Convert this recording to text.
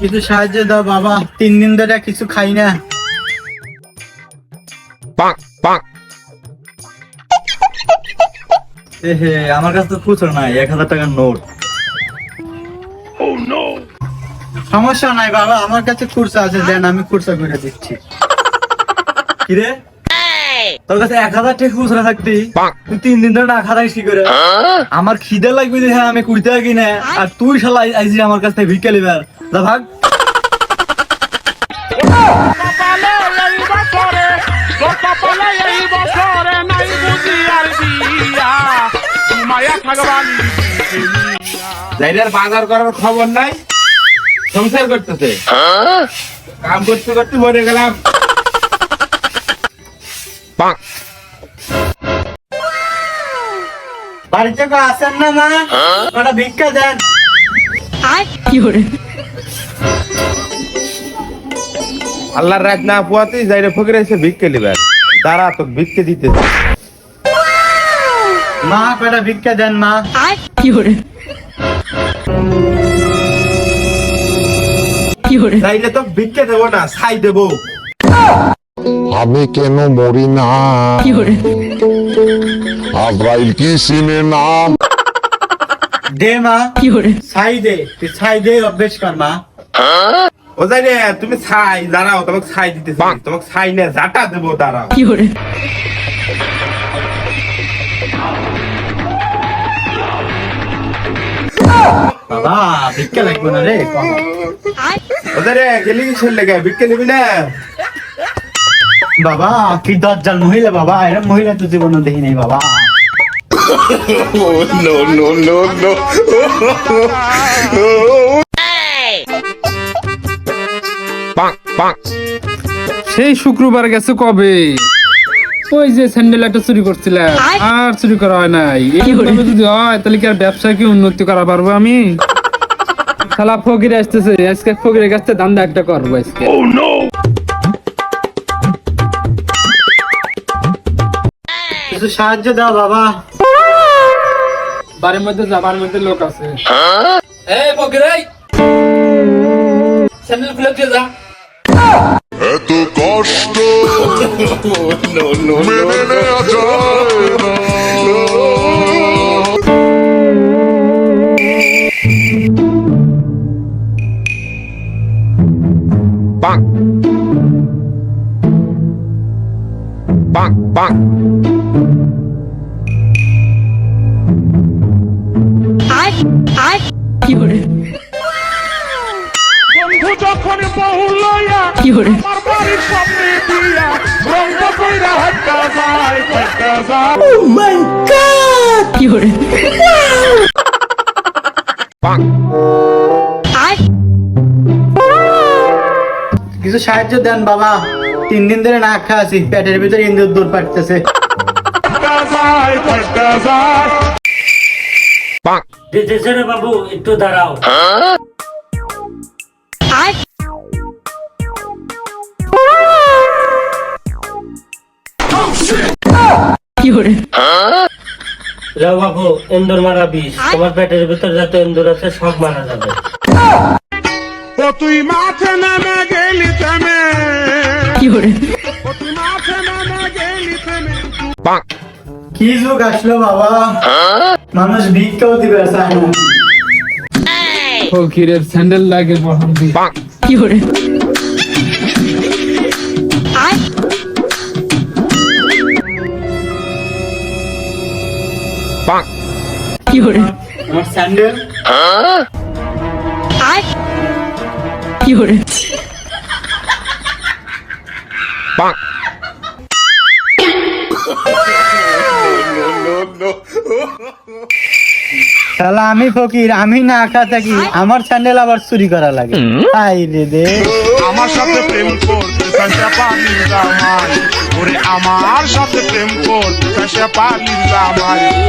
কিছু সাহায্য দাও বাবা তিন দিন ধরে কিছু খাই না. হে আমার কাছে তো খুচরো নাই এক হাজার টাকার নোট। সমস্যা নাই বাবা আমার কাছে খুরসা আছে দেন আমি খুরসা করে দিচ্ছি। কিরে তোর কাছে এক হাজার টাকা খুচরা থাকতি তুই তিন দিন ধরে না খাতাই কি করে? আমার খিদে লাগবে দেখে আমি কুড়িতে থাকি না আর তুই শালা আইসি আমার কাছ থেকে ভিক্ষা লিবার। যা ভাগ। বাজার করার খবর নাই। সংসার করতেছে। কাম করতে করতে মরে গেলাম. বাড়িতে কেউ আসেন না মা? ওটা ভিক্ষা দেন। আল্লাহর রাত না পুয়াতে যাইরে ফকির এসে ভিক্ষে লিবার তারা তো ভিক্ষে দিতে মা কটা ভিক্ষা দেন মা? কি করে কি করে যাইলে তো ভিক্ষে দেবো না ছাই দেবো। আমি কেন মরি না? আজরাইল কি চিনে না? দে মা। ছাই দে তুই ছাই দে অভ্যেস কর মা। ও যাই রে তুমি ছাই দাঁড়াও তোমাকে ছাই দিতেছি। তোমাকে ছাই না জাটা দেবো দাঁড়াও। বাবা ভিক্ষা লাগবে না রে কম। ও যাই রে গেলি কিসের লেগে? ভিক্ষে নিবি না? বাবা কি দরজাল মহিলা বাবা এরকম মহিলা তো জীবনে দেখি নাই বাবা. সেই শুক্রবার গেছে কবে? ওই যে স্যান্ডেল একটা চুরি করছিলাম আর চুরি করা হয় নাই। যদি হয় তাহলে কি আর ব্যবসা কি উন্নতি করা পারব আমি? শালা ফকির আসতেছে আজকে ফকিরের কাছ দান্দা একটা করব আজকে। কিছু সাহায্য দাও বাবা। বাড়ির মধ্যে যাবার মধ্যে লোক আছে। এই ফকির এই স্যান্ডেল খুলে দিয়ে যা। এত কষ্ট। মেনে বন্ধু যখন বহু আমার বাড়ির সামনে দিয়া রঙ্গ কইরা হাঁটা যায় হাঁটা যায়। Bonk. কিছু সাহায্য দেন বাবা। তিন দিন ধরে না খা আছি পেটের ভিতরে ইন্দুর দূর পাঠতেছে রে বাবু একটু দাঁড়াও। যাও বাবু এন্দুর মারা বিষ। তোমার পেটের ভিতর যত এন্দুর আছে সব মারা যাবে। ও তুই মাঠে নামে গেলি থেমে। ও তুই মাঠে নামে গেলি থেমে। কি যুগ আসলো বাবা? মানুষ ভিক্ষাও দিবে চায় না ফকিরের স্যান্ডেল লাগে বহন দিয়ে bonk. bonk. আমার স্যান্ডেল। bonk. শালা আমি ফকির আমি না আঁকা থাকি। আমার স্যান্ডেল আবার চুরি করা লাগে। তাই রে দে। আমার সাথে প্রেম করতে সাশা পালির জামাই। ওরে আমার সাথে প্রেম করতে সাশা পালির জামাই।